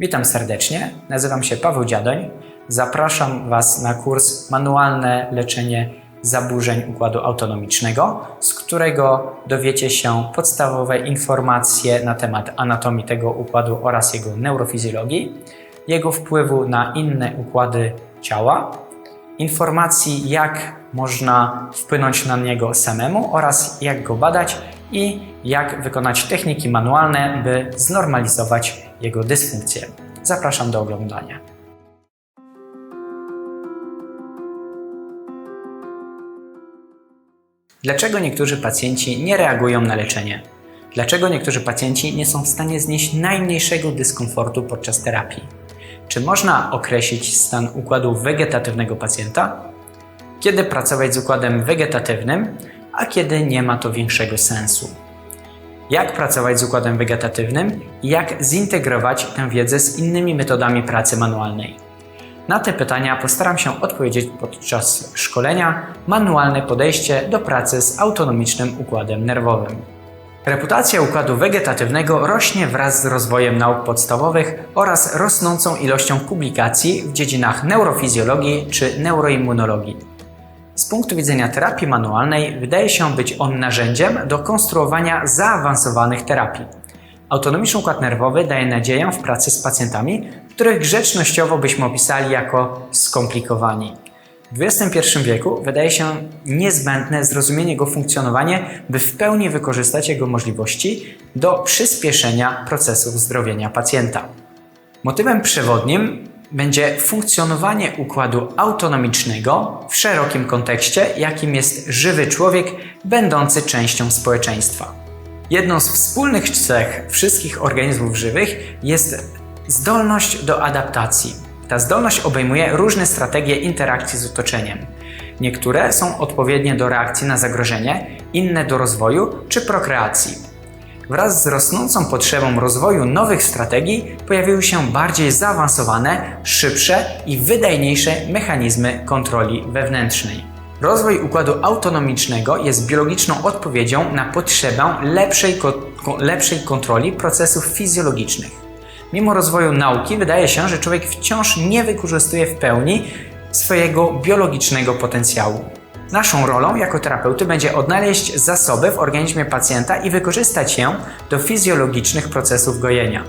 Witam serdecznie, nazywam się Paweł Dziadoń. Zapraszam Was na kurs Manualne leczenie zaburzeń układu autonomicznego, z którego dowiecie się podstawowe informacje na temat anatomii tego układu oraz jego neurofizjologii, jego wpływu na inne układy ciała, informacji jak można wpłynąć na niego samemu oraz jak go badać i jak wykonać techniki manualne, by znormalizować jego dysfunkcję. Zapraszam do oglądania. Dlaczego niektórzy pacjenci nie reagują na leczenie? Dlaczego niektórzy pacjenci nie są w stanie znieść najmniejszego dyskomfortu podczas terapii? Czy można określić stan układu wegetatywnego pacjenta? Kiedy pracować z układem wegetatywnym, a kiedy nie ma to większego sensu? Jak pracować z układem wegetatywnym i jak zintegrować tę wiedzę z innymi metodami pracy manualnej? Na te pytania postaram się odpowiedzieć podczas szkolenia Manualne podejście do pracy z autonomicznym układem nerwowym. Reputacja układu wegetatywnego rośnie wraz z rozwojem nauk podstawowych oraz rosnącą ilością publikacji w dziedzinach neurofizjologii czy neuroimmunologii. Z punktu widzenia terapii manualnej wydaje się być on narzędziem do konstruowania zaawansowanych terapii. Autonomiczny układ nerwowy daje nadzieję w pracy z pacjentami, których grzecznościowo byśmy opisali jako skomplikowani. W XXI wieku wydaje się niezbędne zrozumienie jego funkcjonowania, by w pełni wykorzystać jego możliwości do przyspieszenia procesów zdrowienia pacjenta. Motywem przewodnim będzie funkcjonowanie układu autonomicznego w szerokim kontekście, jakim jest żywy człowiek, będący częścią społeczeństwa. Jedną z wspólnych cech wszystkich organizmów żywych jest zdolność do adaptacji. Ta zdolność obejmuje różne strategie interakcji z otoczeniem. Niektóre są odpowiednie do reakcji na zagrożenie, inne do rozwoju czy prokreacji. Wraz z rosnącą potrzebą rozwoju nowych strategii pojawiły się bardziej zaawansowane, szybsze i wydajniejsze mechanizmy kontroli wewnętrznej. Rozwój układu autonomicznego jest biologiczną odpowiedzią na potrzebę lepszej, ko lepszej kontroli procesów fizjologicznych. Mimo rozwoju nauki wydaje się, że człowiek wciąż nie wykorzystuje w pełni swojego biologicznego potencjału. Naszą rolą jako terapeuty będzie odnaleźć zasoby w organizmie pacjenta i wykorzystać je do fizjologicznych procesów gojenia.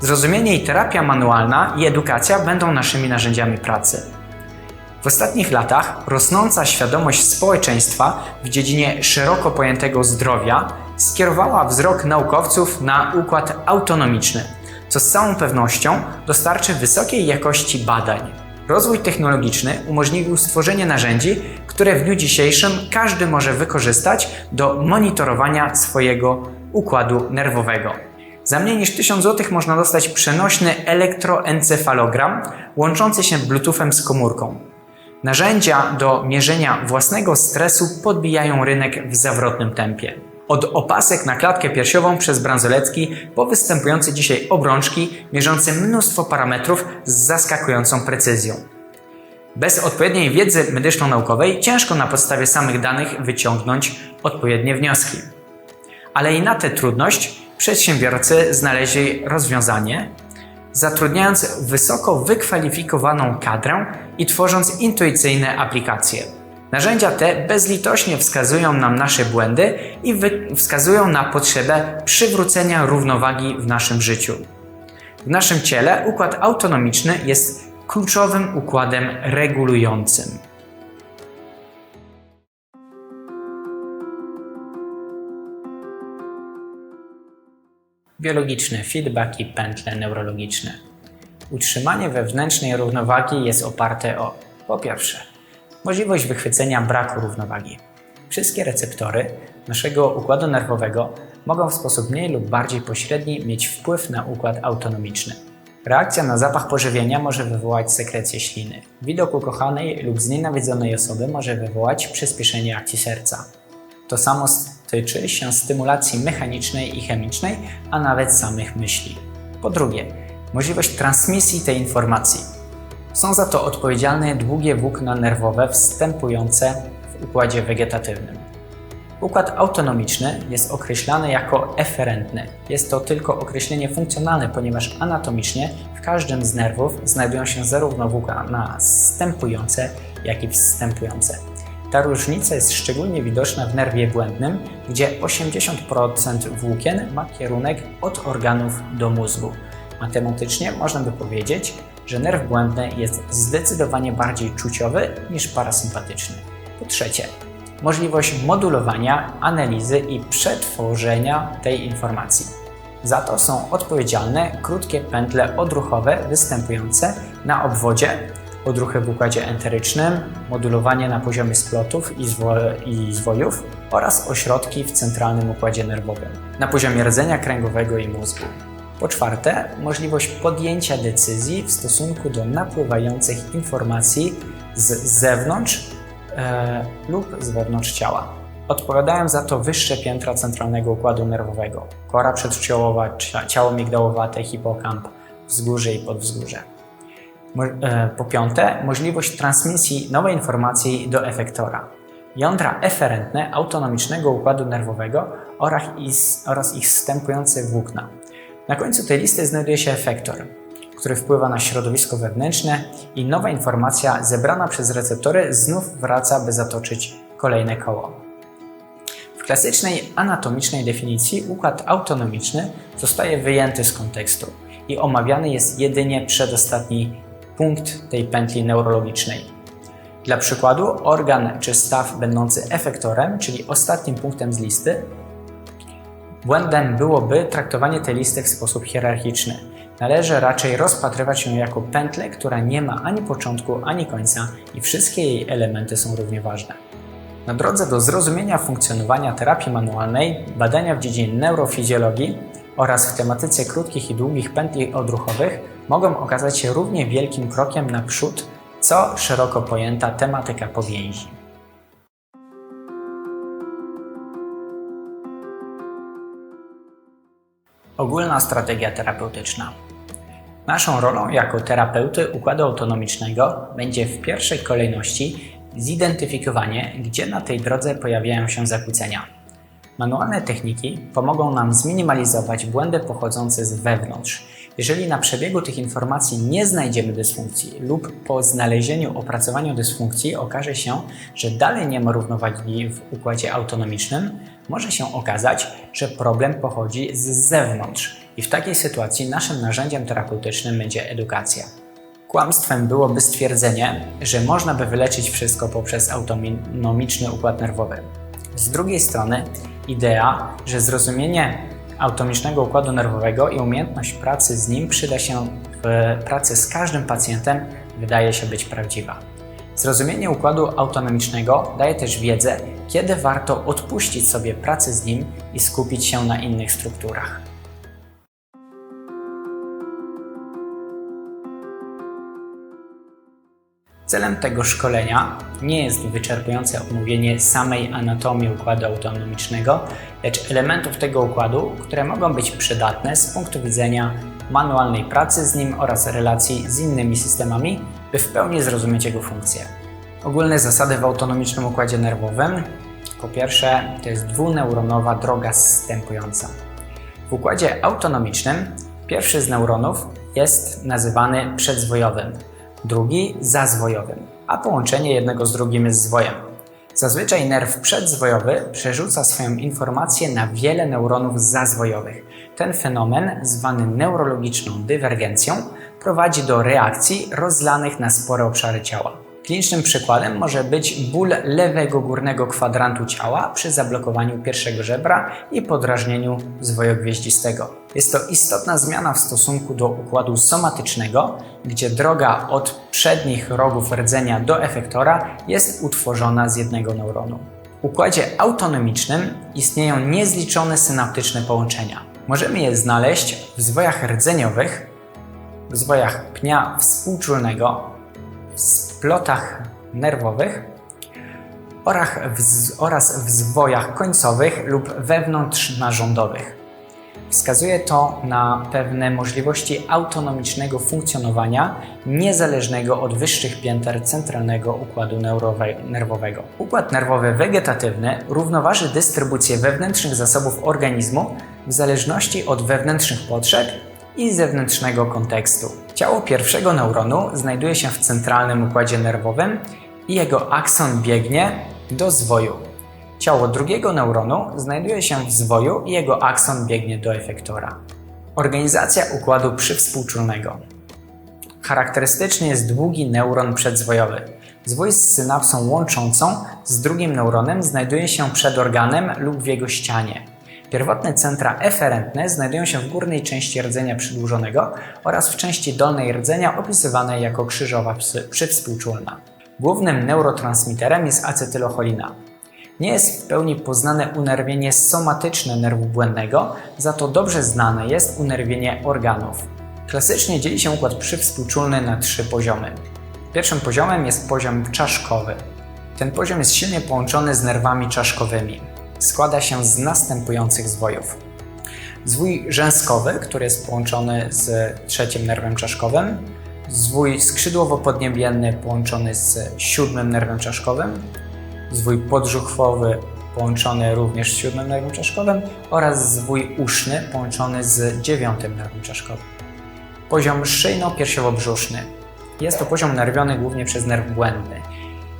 Zrozumienie i terapia manualna i edukacja będą naszymi narzędziami pracy. W ostatnich latach rosnąca świadomość społeczeństwa w dziedzinie szeroko pojętego zdrowia skierowała wzrok naukowców na układ autonomiczny, co z całą pewnością dostarczy wysokiej jakości badań. Rozwój technologiczny umożliwił stworzenie narzędzi, które w dniu dzisiejszym każdy może wykorzystać do monitorowania swojego układu nerwowego. Za mniej niż 1000 zł można dostać przenośny elektroencefalogram łączący się Bluetoothem z komórką. Narzędzia do mierzenia własnego stresu podbijają rynek w zawrotnym tempie. Od opasek na klatkę piersiową przez bransoletki po występujące dzisiaj obrączki mierzące mnóstwo parametrów z zaskakującą precyzją. Bez odpowiedniej wiedzy medyczno-naukowej ciężko na podstawie samych danych wyciągnąć odpowiednie wnioski. Ale i na tę trudność przedsiębiorcy znaleźli rozwiązanie, zatrudniając wysoko wykwalifikowaną kadrę i tworząc intuicyjne aplikacje. Narzędzia te bezlitośnie wskazują nam nasze błędy i wskazują na potrzebę przywrócenia równowagi w naszym życiu. W naszym ciele układ autonomiczny jest kluczowym układem regulującym. Biologiczne feedback i pętle neurologiczne. Utrzymanie wewnętrznej równowagi jest oparte o po pierwsze możliwość wychwycenia braku równowagi. Wszystkie receptory naszego układu nerwowego mogą w sposób mniej lub bardziej pośredni mieć wpływ na układ autonomiczny. Reakcja na zapach pożywienia może wywołać sekrecję śliny. Widok ukochanej lub znienawidzonej osoby może wywołać przyspieszenie akcji serca. To samo tyczy się stymulacji mechanicznej i chemicznej, a nawet samych myśli. Po drugie, możliwość transmisji tej informacji. Są za to odpowiedzialne długie włókna nerwowe wstępujące w układzie wegetatywnym. Układ autonomiczny jest określany jako eferentny. Jest to tylko określenie funkcjonalne, ponieważ anatomicznie w każdym z nerwów znajdują się zarówno włókna następujące, jak i wstępujące. Ta różnica jest szczególnie widoczna w nerwie błędnym, gdzie 80% włókien ma kierunek od organów do mózgu. Matematycznie można by powiedzieć, że nerw błędny jest zdecydowanie bardziej czuciowy niż parasympatyczny. Po trzecie, możliwość modulowania, analizy i przetworzenia tej informacji. Za to są odpowiedzialne krótkie pętle odruchowe występujące na obwodzie, odruchy w układzie enterycznym, modulowanie na poziomie splotów i, zwo i zwojów oraz ośrodki w centralnym układzie nerwowym, na poziomie rdzenia kręgowego i mózgu. Po czwarte, możliwość podjęcia decyzji w stosunku do napływających informacji z zewnątrz e, lub z wewnątrz ciała. Odpowiadają za to wyższe piętra centralnego układu nerwowego, kora przedczciołowa, ciało migdałowate, hipokamp, wzgórze i podwzgórze. E, po piąte, możliwość transmisji nowej informacji do efektora. Jądra eferentne autonomicznego układu nerwowego oraz ich wstępujące włókna. Na końcu tej listy znajduje się efektor, który wpływa na środowisko wewnętrzne i nowa informacja zebrana przez receptory znów wraca, by zatoczyć kolejne koło. W klasycznej anatomicznej definicji układ autonomiczny zostaje wyjęty z kontekstu i omawiany jest jedynie przedostatni punkt tej pętli neurologicznej. Dla przykładu, organ czy staw będący efektorem, czyli ostatnim punktem z listy, błędem byłoby traktowanie tej listy w sposób hierarchiczny. Należy raczej rozpatrywać ją jako pętlę, która nie ma ani początku, ani końca i wszystkie jej elementy są równie ważne. Na drodze do zrozumienia funkcjonowania terapii manualnej, badania w dziedzinie neurofizjologii oraz w tematyce krótkich i długich pętli odruchowych mogą okazać się równie wielkim krokiem naprzód, co szeroko pojęta tematyka powięzi. Ogólna strategia terapeutyczna. Naszą rolą jako terapeuty układu autonomicznego będzie w pierwszej kolejności zidentyfikowanie, gdzie na tej drodze pojawiają się zakłócenia Manualne techniki pomogą nam zminimalizować błędy pochodzące z wewnątrz. Jeżeli na przebiegu tych informacji nie znajdziemy dysfunkcji lub po znalezieniu opracowaniu dysfunkcji okaże się, że dalej nie ma równowagi w układzie autonomicznym, może się okazać, że problem pochodzi z zewnątrz i w takiej sytuacji naszym narzędziem terapeutycznym będzie edukacja. Kłamstwem byłoby stwierdzenie, że można by wyleczyć wszystko poprzez autonomiczny układ nerwowy. Z drugiej strony, idea, że zrozumienie autonomicznego układu nerwowego i umiejętność pracy z nim przyda się w pracy z każdym pacjentem, wydaje się być prawdziwa. Zrozumienie układu autonomicznego daje też wiedzę, kiedy warto odpuścić sobie pracę z nim i skupić się na innych strukturach. Celem tego szkolenia nie jest wyczerpujące omówienie samej anatomii układu autonomicznego, lecz elementów tego układu, które mogą być przydatne z punktu widzenia manualnej pracy z nim oraz relacji z innymi systemami, by w pełni zrozumieć jego funkcję. Ogólne zasady w autonomicznym układzie nerwowym. Po pierwsze, to jest dwuneuronowa droga zstępująca. W układzie autonomicznym pierwszy z neuronów jest nazywany przedzwojowym, drugi zazwojowym, a połączenie jednego z drugim jest zwojem. Zazwyczaj nerw przedzwojowy przerzuca swoją informację na wiele neuronów zazwojowych. Ten fenomen, zwany neurologiczną dywergencją, prowadzi do reakcji rozlanych na spore obszary ciała. Klinicznym przykładem może być ból lewego górnego kwadrantu ciała przy zablokowaniu pierwszego żebra i podrażnieniu zwoju gwieździstego. Jest to istotna zmiana w stosunku do układu somatycznego, gdzie droga od przednich rogów rdzenia do efektora jest utworzona z jednego neuronu. W układzie autonomicznym istnieją niezliczone synaptyczne połączenia. Możemy je znaleźć w zwojach rdzeniowych, w zwojach pnia współczulnego, splotach nerwowych oraz w zwojach końcowych lub wewnątrznarządowych. Wskazuje to na pewne możliwości autonomicznego funkcjonowania niezależnego od wyższych pięter centralnego układu nerwowego. Układ nerwowy wegetatywny równoważy dystrybucję wewnętrznych zasobów organizmu w zależności od wewnętrznych potrzeb i zewnętrznego kontekstu. Ciało pierwszego neuronu znajduje się w centralnym układzie nerwowym i jego akson biegnie do zwoju. Ciało drugiego neuronu znajduje się w zwoju i jego akson biegnie do efektora. Organizacja układu przywspółczulnego. Charakterystyczny jest długi neuron przedzwojowy. Zwój z synapsą łączącą z drugim neuronem znajduje się przed organem lub w jego ścianie. Pierwotne centra eferentne znajdują się w górnej części rdzenia przedłużonego oraz w części dolnej rdzenia opisywanej jako krzyżowa przywspółczulna. Głównym neurotransmiterem jest acetylocholina. Nie jest w pełni poznane unerwienie somatyczne nerwu błędnego, za to dobrze znane jest unerwienie organów. Klasycznie dzieli się układ przywspółczulny na trzy poziomy. Pierwszym poziomem jest poziom czaszkowy. Ten poziom jest silnie połączony z nerwami czaszkowymi. Składa się z następujących zwojów. Zwój rzęskowy, który jest połączony z trzecim nerwem czaszkowym, zwój skrzydłowo-podniebienny połączony z siódmym nerwem czaszkowym, zwój podżuchwowy połączony również z siódmym nerwem czaszkowym oraz zwój uszny połączony z dziewiątym nerwem czaszkowym. Poziom szyjno-piersiowo-brzuszny. Jest to poziom nerwiony głównie przez nerw błędny.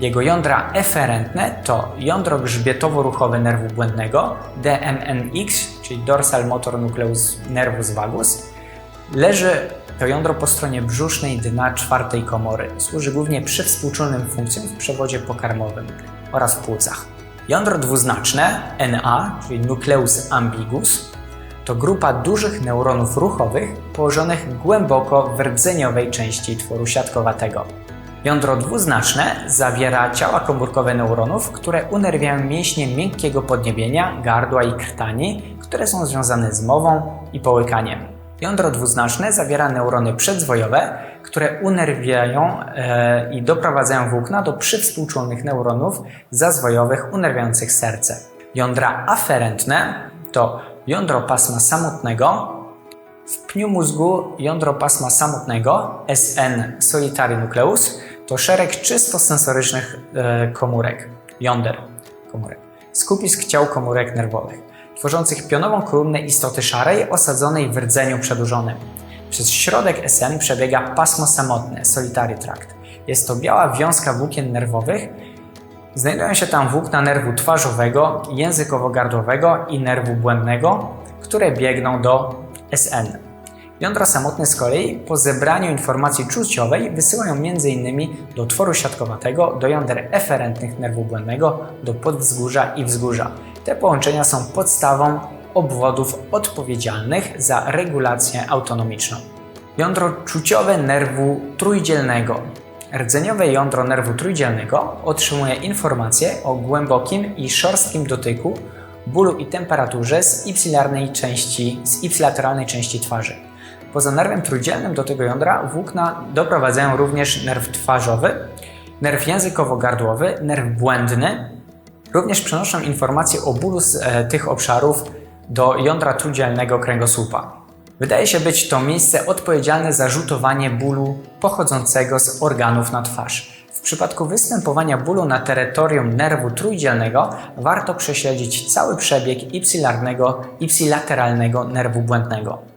Jego jądra eferentne to jądro grzbietowo-ruchowe nerwu błędnego, DMNX, czyli dorsal motor nucleus nervus vagus. Leży to jądro po stronie brzusznej dna czwartej komory. Służy głównie przywspółczulnym funkcjom w przewodzie pokarmowym oraz w płucach. Jądro dwuznaczne, NA, czyli nucleus ambigus, to grupa dużych neuronów ruchowych położonych głęboko w rdzeniowej części tworu siatkowatego. Jądro dwuznaczne zawiera ciała komórkowe neuronów, które unerwiają mięśnie miękkiego podniebienia, gardła i krtani, które są związane z mową i połykaniem. Jądro dwuznaczne zawiera neurony przedzwojowe, które unerwiają e, i doprowadzają włókna do przywspółczulnych neuronów zazwojowych unerwiających serce. Jądra aferentne to jądro pasma samotnego, w pniu mózgu jądro pasma samotnego, SN solitary nucleus, to szereg czysto sensorycznych e, komórek, jąder komórek, skupisk ciał komórek nerwowych, tworzących pionową kolumnę istoty szarej osadzonej w rdzeniu przedłużonym. Przez środek SN przebiega pasmo samotne, solitary tract. Jest to biała wiązka włókien nerwowych. Znajdują się tam włókna nerwu twarzowego, językowo-gardłowego i nerwu błędnego, które biegną do SN. Jądra samotne z kolei po zebraniu informacji czuciowej wysyłają m.in. do tworu siatkowatego, do jąder eferentnych nerwu błędnego, do podwzgórza i wzgórza. Te połączenia są podstawą obwodów odpowiedzialnych za regulację autonomiczną. Jądro czuciowe nerwu trójdzielnego. Rdzeniowe jądro nerwu trójdzielnego otrzymuje informacje o głębokim i szorstkim dotyku, bólu i temperaturze z ipsilarnej części, z ipsilateralnej części twarzy. Poza nerwem trójdzielnym do tego jądra włókna doprowadzają również nerw twarzowy, nerw językowo-gardłowy, nerw błędny. Również przenoszą informacje o bólu z e, tych obszarów do jądra trójdzielnego kręgosłupa. Wydaje się być to miejsce odpowiedzialne za rzutowanie bólu pochodzącego z organów na twarz. W przypadku występowania bólu na terytorium nerwu trójdzielnego warto prześledzić cały przebieg ipsilarnego, ipsilateralnego nerwu błędnego.